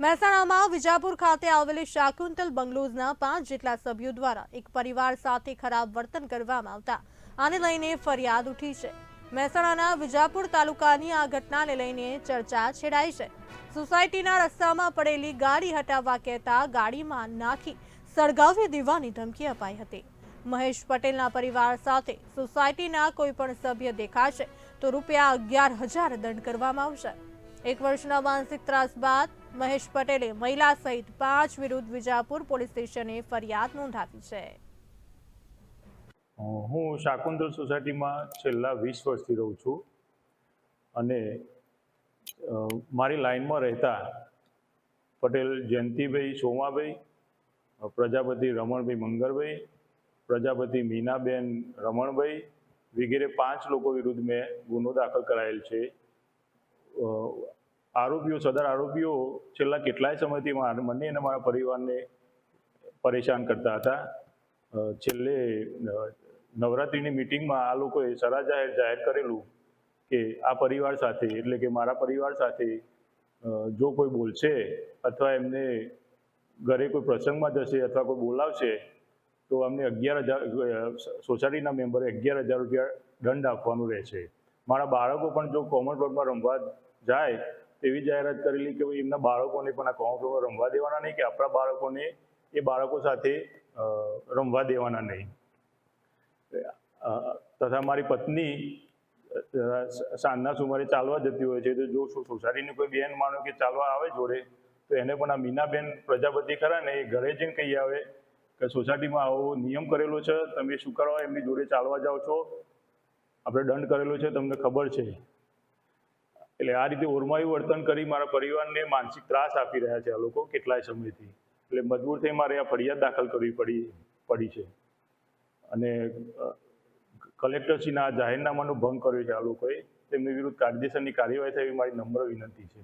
મહેસાણામાં વિજાપુર ખાતે આવેલી શાકુંતલ બંગલોઝના પાંચ જેટલા સભ્યો દ્વારા એક પરિવાર સાથે ખરાબ વર્તન કરવામાં આવતા આને લઈને ફરિયાદ ઉઠી છે. મહેસાણાના વિજાપુર તાલુકાની આ ઘટનાને લઈને ચર્ચા છેડાઈ છે. સોસાયટીના રસ્તામાં પડેલી ગાડી હટાવવા કહેતા ગાડીમાં નાખી સળગાવી દેવાની ધમકી અપાઈ હતી. મહેશ પટેલના પરિવાર સાથે સોસાયટીના કોઈ પણ સભ્ય દેખાશે તો રૂપિયા અગિયાર હજાર દંડ કરવામાં આવશે. એક વર્ષના માનસિક ત્રાસ બાદ મહેશ પટેલે મહિલા સહિત પાંચ વિરુદ્ધ વિજાપુર પોલીસ સ્ટેશને ફરિયાદ નોંધાવી છે. હું શાકુંતલ સોસાયટીમાં છેલ્લા વીસ વર્ષથી રહું છું અને મારી લાઈનમાં રહેતા પટેલ જયંતિભાઈ સોમાભાઈ પ્રજાપતિ રમણભાઈ મંગળભાઈ પ્રજાપતિ મીનાબેન રમણભાઈ વગેરે પાંચ લોકો વિરુદ્ધ મેં ગુનો દાખલ કરાયેલ છે. આરોપીઓ, સદર આરોપીઓ છેલ્લા કેટલાય સમયથી મને અને મારા પરિવારને પરેશાન કરતા હતા. છેલ્લે નવરાત્રિની મિટિંગમાં આ લોકોએ સરા જાહેર જાહેર કરેલું કે આ પરિવાર સાથે, એટલે કે મારા પરિવાર સાથે જો કોઈ બોલશે અથવા એમને ઘરે કોઈ પ્રસંગમાં જશે અથવા કોઈ બોલાવશે, તો અમને અગિયાર હજાર સોસાયટીના મેમ્બરે અગિયાર હજાર રૂપિયા દંડ આપવાનું રહેશે. મારા બાળકો પણ જો કોમન પ્લોટમાં રમવા જાય તેવી જાહેરાત કરેલી કે ભાઈ એમના બાળકોને પણ આ પ્લોટમાં રમવા દેવાના નહીં, કે આપણા બાળકોને એ બાળકો સાથે રમવા દેવાના નહીં. તથા મારી પત્ની સાંજના સુમારે ચાલવા જતી હોય છે, તો જો સોસાયટીની કોઈ બેન માનો કે ચાલવા આવે જોડે, તો એને પણ આ મીનાબેન પ્રજાપતિ ખરા ને એ ઘરે જઈને કહી આવે કે સોસાયટીમાં આવો નિયમ કરેલો છે, તમે શું કરવા એમની જોડે ચાલવા જાઓ છો? આપણે દંડ કરેલો છે, તમને ખબર છે. એટલે આ રીતે ઓરમાયું વર્તન કરી મારા પરિવારને માનસિક ત્રાસ આપી રહ્યા છે આ લોકો કેટલાય સમયથી. એટલે મજબૂર થઈ મારે આ ફરિયાદ દાખલ કરવી પડી પડી છે. અને કલેક્ટરશ્રીના જાહેરનામાનો ભંગ કર્યો છે આ લોકોએ. તેમની વિરુદ્ધ કાયદેસરની કાર્યવાહી થાય એવી મારી નમ્ર વિનંતી છે.